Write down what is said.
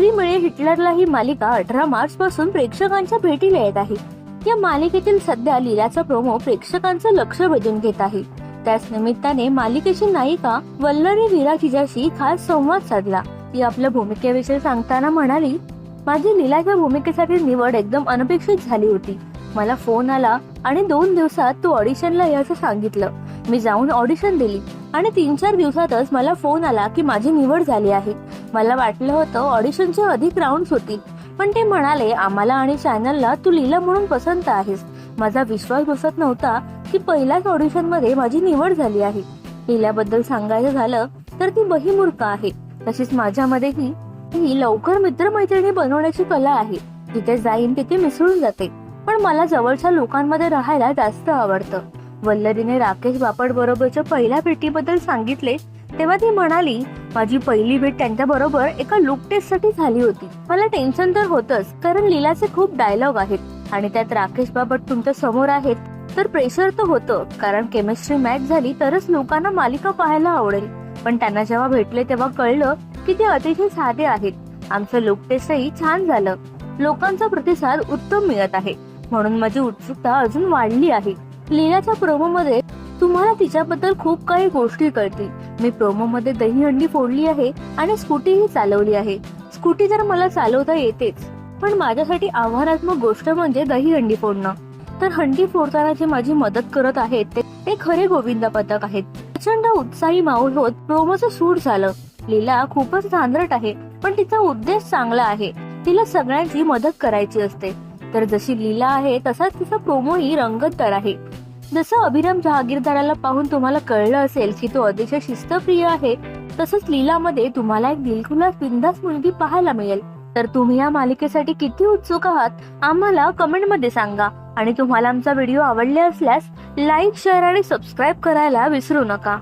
घरी मिळे हिटलरला ही मालिका अठरा मार्च पासून प्रेक्षकांच्या भेटीला येत आहे. या मालिकेतील सध्या लीलाचा प्रोमो प्रेक्षकांचं लक्ष वेधून घेत आहे. त्याच निमित्ताने मालिकेची नायिका वल्लरी विरा तिच्याशी खास संवाद साधला. ती आपल्या भूमिकेविषयी सांगताना म्हणाली माझी लीलाच्या भूमिकेसाठी निवड एकदम अनपेक्षित झाली होती. मला फोन आला आणि दोन दिवसात तू ऑडिशनला याचं सांगितलं. मी जाऊन ऑडिशन दिली. आणि तीन चार दिवसातच मला फोन आला की माझी निवड झाली आहे. मला वाटलं होतं ऑडिशनचे अधिक राऊंड होतील. पण ते म्हणाले आम्हाला आणि चॅनलला तू लीला म्हणून पसंत आहेस. माझा विश्वास बसत नव्हता की पहिल्याच ऑडिशनमध्ये माझी निवड झाली आहे. लीलाबद्दल सांगायचं झालं तर ती बहिमूर्ख आहे. तशीच माझ्यामध्ये ही ही लवकर मित्रमैत्रिणी बनवण्याची कला आहे. जिथे जाईन तिथे मिसळून जाते. पण मला जवळच्या लोकांमध्ये राहायला जास्त आवडतं. वल्लरीने राकेश बापट बरोबरच्या पहिल्या भेटीबद्दल सांगितले तेव्हा ती म्हणाली माझी पहिली भेट त्यांच्या बरोबर एका लुक टेस्टसाठी झाली होती. मला टेन्शन तर होतच कारण लीलाचे खूप डायलॉग आहेत आणि त्यात राकेश बापट तुमच्यासमोर आहेत. तर प्रेशर तर होतं कारण केमिस्ट्री मॅच झाली तरच लोकांना मालिका पाहायला आवडेल. पण त्यांना जेव्हा भेटले तेव्हा कळलं की ते अतिशय साधे आहेत. आमचं लुक टेस्टही छान झालं. लोकांचा प्रतिसाद उत्तम मिळत आहे. म्हणून माझी उत्सुकता अजून वाढली आहे. लीलाच्या प्रोमो मध्ये तुम्हाला तिच्याबद्दल खूप काही गोष्टी कळतील. मी प्रोमो मध्ये दहीहंडी फोडली आहे आणि स्कूटीही चालवली आहे. स्कूटी तर मला चालवता येतेच पण माझ्यासाठी आव्हानात्मक गोष्ट म्हणजे दही हंडी फोडणं. तर हंडी फोडताना जे माझी मदत करत आहेत ते- ते खरे गोविंदा पथक आहेत. प्रचंड उत्साही माहोल होत प्रोमोचं सूट झालं. लीला खूपच धांदरट आहे पण तिचा उद्देश चांगला आहे. तिला सगळ्यांची मदत करायची असते. तर जशी लीला आहे तसाच तिचा प्रोमोही रंगतदार आहे. जसं अभिराम जहागीरदाराला पाहून तुम्हाला कळलं असेल की तो अतिशय शिस्तप्रिय आहे तसंच लीलामध्ये तुम्हाला एक दिलखुलास बिंदास मुलगी पाहायला मिळेल. तर तुम्ही या मालिकेसाठी किती उत्सुक आहात आम्हाला कमेंटमध्ये सांगा. आणि तुम्हाला आमचा व्हिडिओ आवडले असल्यास लाईक शेअर आणि सबस्क्राईब करायला विसरू नका.